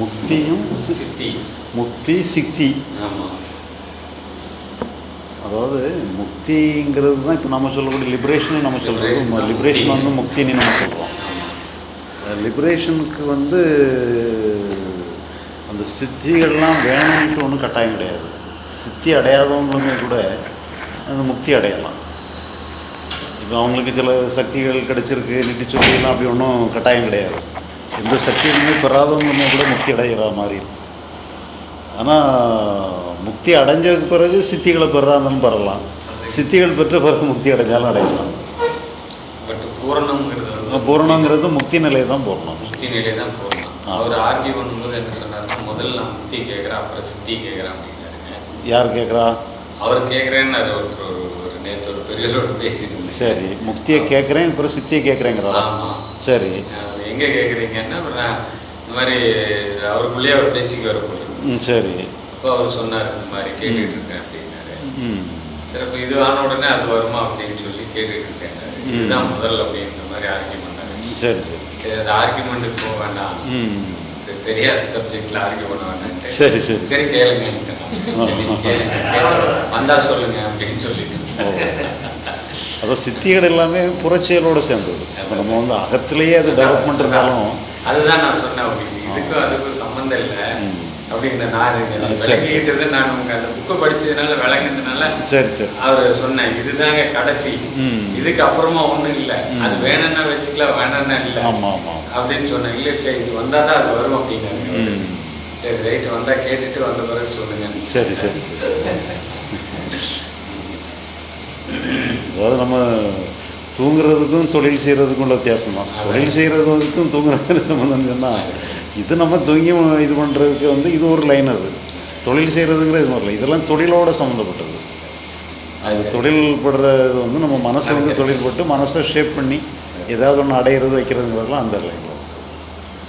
முக்தியும் சித்தி. முக்தி சித்தி. ஆமாம் அதாவது முக்திங்கிறது தான் இப்போ நம்ம சொல்லக்கூடிய லிபரேஷன் நம்ம சொல்கிறோம் லிபரேஷன். வந்து முக்தின்னு நம்ம சொல்கிறோம் லிபரேஷனுக்கு வந்து அந்த சித்திகள்லாம் வேணும்னு ஒன்றும் கட்டாயம் கிடையாது. சித்தி அடையாதவங்களுமே கூட அந்த முக்தி அடையலாம். இப்போ அவங்களுக்கு சில சக்திகள் கிடைச்சிருக்கு நிட்டி சொல்லிலாம் அப்படி ஒன்றும் கட்டாயம் கிடையாது. எந்த சக்திகளுமே பெறாதவங்களுமே கூட முக்தி அடைகிற மாதிரி ஆனால் முக்தி அடைஞ்சதுக்கு பிறகு சித்திகளை பெறாந்தாலும் பெறலாம். சித்திகள் பெற்ற பிறகு முக்தி அடைஞ்சாலும் அடையலாம். பூரணங்கிறது முக்தி நிலை தான் பூரணம் முக்தி நிலை தான் பூரணம். அவர் ஆர்கியூ பண்ணும்போது என்ன சொன்னார்னா முதல்ல நான் முக்தி கேட்குறேன் அப்புறம் சித்தி கேட்குறேன் யார் கேட்குறா? அவர் கேட்குறேன்னு அது ஒருத்தர் ஒரு நேற்று ஒரு பெரியவரோட பேசிட்டு சரி முக்தியை கேட்குறேன் அப்புறம் சித்தியை கேட்குறேங்கிறா சரி. எங்கே கேட்குறீங்கன்னா நான் இந்த மாதிரி அவருக்குள்ளேயே அவர் பேசிக்கு வர போல ம் சரி. அப்போ அவர் சொன்னார் இந்த மாதிரி கேட்டுட்டு இருக்கேன் அப்படின்னாரு. சரி அப்போ இது ஆன உடனே அது வருமா அப்படின்னு சொல்லி கேட்டுட்டு இருக்கேன். இதுதான் முதல் அப்படின்ற மாதிரி ஆர்கியூ பண்ணாரு சரி சரி. அது ஆர்கியூமெண்ட்டுக்கு போக வேண்டாம். தெரியாத சப்ஜெக்ட்ல ஆர்கியூ பண்ண வேண்டாம் சரி சரி. சரி கேளுங்க வந்தா சொல்லுங்க அப்படின்னு சொல்லிட்டு. அதான் சித்திகள் எல்லாமே புறச்செயலோடு சேர்ந்தது. இப்போ நம்ம வந்து அகத்திலேயே அது டெவலப்மெண்ட் இருந்தாலும் அதுதான் நான் சொன்னேன் உங்களுக்கு இதுக்கும் அதுக்கும் சம்மந்தம் இல்லை. அப்படிங்கிற நான். விளங்கிட்டது நான் உங்களுக்கு அந்த புக்கை படிச்சதுனால விளங்குனதுனால சரி சரி. அவர் சொன்னேன் இதுதாங்க கடைசி. இதுக்கு அப்புறமா ஒண்ணும் இல்லை. அது வேணும்னா வச்சுக்கலாம் வேணும்னா இல்லை. ஆமாம் ஆமாம் அப்படின்னு சொன்னேன். இல்லை இல்லை இது வந்தால் தான் அது வரும் அப்படின்னாரு. ம். சரி ரைட் வந்தா கேட்டுட்டு வந்த பிறகு சொல்லுங்க. சரி சரி சரி. அதாவது நம்ம தூங்குறதுக்கும் தொழில் செய்கிறதுக்கும் உள்ள வித்தியாசம் தான். தொழில் செய்கிறதுக்கும் தூங்குறதுக்கும் சம்மந்தம் சொன்னால் இது நம்ம தூங்கி இது பண்ணுறதுக்கு வந்து இது ஒரு லைன் அது. தொழில் செய்கிறதுங்கிறது இது ஒரு line. இதெல்லாம் தொழிலோட சம்மந்தப்பட்டது அது தொழில் படுறது வந்து நம்ம மனசை வந்து தொழில் பட்டு மனசை ஷேப் பண்ணி ஏதாவது ஒன்று அடையிறது வைக்கிறதுங்கிறதுலாம் அந்த லைன்